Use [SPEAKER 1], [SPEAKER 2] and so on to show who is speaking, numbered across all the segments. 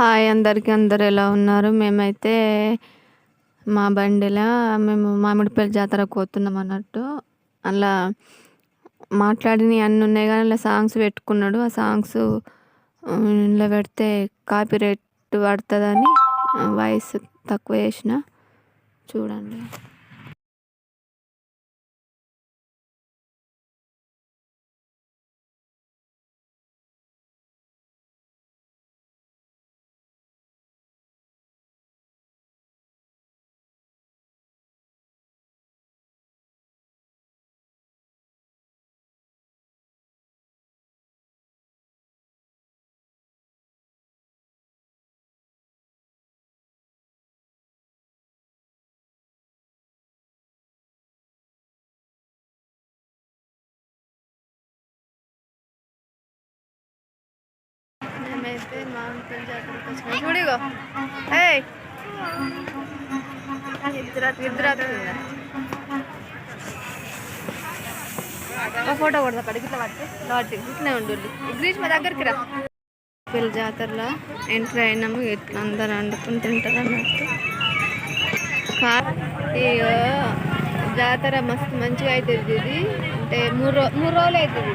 [SPEAKER 1] Hi అందరికీ అందరు ఎలా ఉన్నారు? మేమైతే మా బండిలో మేము మామిడిపల్లి జాతరకు పోతున్నాం అన్నట్టు. అలా మాట్లాడినవి అన్నీ ఉన్నాయి కానీ అలా సాంగ్స్ పెట్టుకున్నాడు. ఆ సాంగ్స్ ఇలా పెడితే కాపీ రేట్ పడుతుందని వాయిస్ తక్కువ చేసిన. చూడండి. చూడిగో ఏయ్. ఫోటో కూడా అక్కడ ఇట్లా పడితే. లాటి ఇట్లనే ఉండు గ్రీష్మ దగ్గరికి రా. పిల్ల జాతరలో ఎంట్రీ అయినాము ఇట్లా అందరు వండుకుని తింటారు అన్నట్టు. కా- ఇగో జాతర మస్తు మంచిగా అవుతుంది ఇది. అంటే మూడు రో మూడు రోజులు అవుతుంది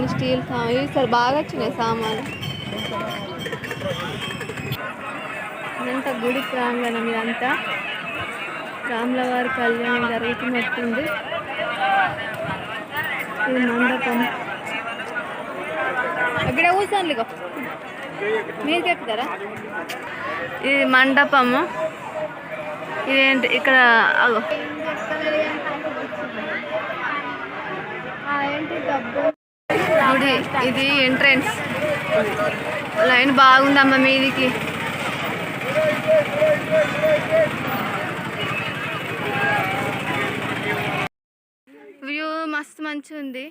[SPEAKER 1] కొన్ని స్టీల్ సామాన్ సార్ బాగా వచ్చినాయి సామాన్లు. ఇదంతా గుడి ప్రాంగణం ఇదంతా. రాముల వారి కళ్యాణం జరుగుతున్నట్టుంది. ఇది మండపం. అక్కడ కూర్చోండి మీరుకి ఎక్కుతారా ఇది మండపము. ఇదేంటి ఇక్కడ అగో. గుడి ఇది ఎంట్రెన్స్ లైన్ బాగుందమ్మ మీదికి. వ్యూ మస్తు మంచిగా ఉంది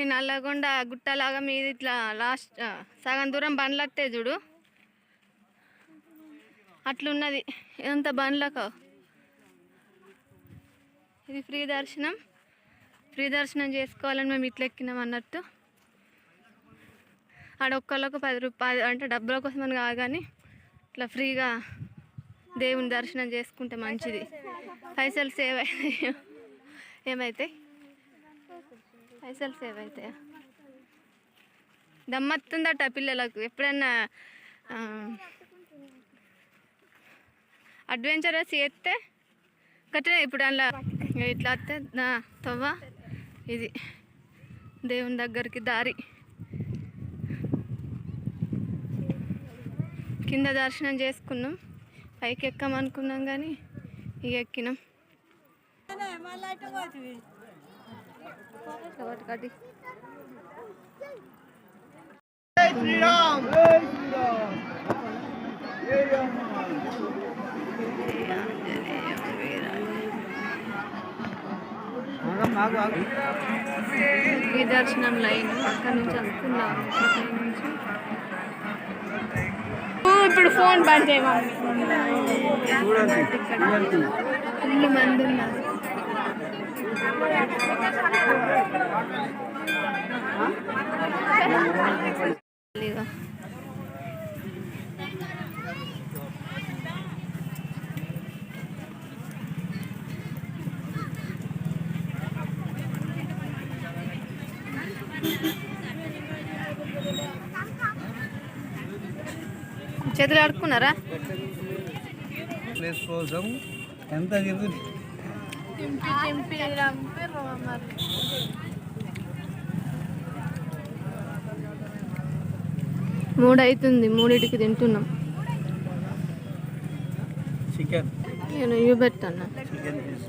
[SPEAKER 1] ఈ నల్లగొండ గుట్టలాగా మీది ఇట్లా లాస్ట్ సగం దూరం బండ్లు చూడు. అట్లున్నది. ఇదంతా బండ్లకు. ఇది ఫ్రీ దర్శనం. ఫ్రీ దర్శనం చేసుకోవాలని మేము ఇట్లా ఎక్కినాం అన్నట్టు. ఆడ ఒక్కళ్ళకు పది రూపాయలు అంటే డబ్బుల కోసం అని కాదు కానీ ఇట్లా ఫ్రీగా దేవుని దర్శనం చేసుకుంటే మంచిది. పైసలు సేవ్ అయితే ఏమైతాయి పైసలు సేవ్ అవుతాయా దమ్మత్తుందట పిల్లలకు. ఎప్పుడన్నా అడ్వెంచరస్ చేస్తే కట్టే ఇప్పుడు అలా ఇట్లా వస్తే నా తవ్వ ఇది. దేవుని దగ్గరికి దారి. కింద దర్శనం చేసుకున్నాం. పైకి ఎక్కామనుకున్నాం కానీ ఇక ఎక్కినాం కాబట్టి కటి ఈ దర్శనం లైన్. అక్కడ నుంచి వస్తున్నాం. నుంచి. ఇప్పుడు ఫోన్ బంద్ చేయమని ఇక్కడ ఫుల్ మంది ఉన్నారు. చేతులు ఆడుకున్నారా
[SPEAKER 2] ప్లేస్ కోసం ఎంత
[SPEAKER 1] మూడు అవుతుంది మూడింటికి తింటున్నాం.
[SPEAKER 2] చికెన్.
[SPEAKER 1] నేను ఇవి
[SPEAKER 2] చికెన్ పీస్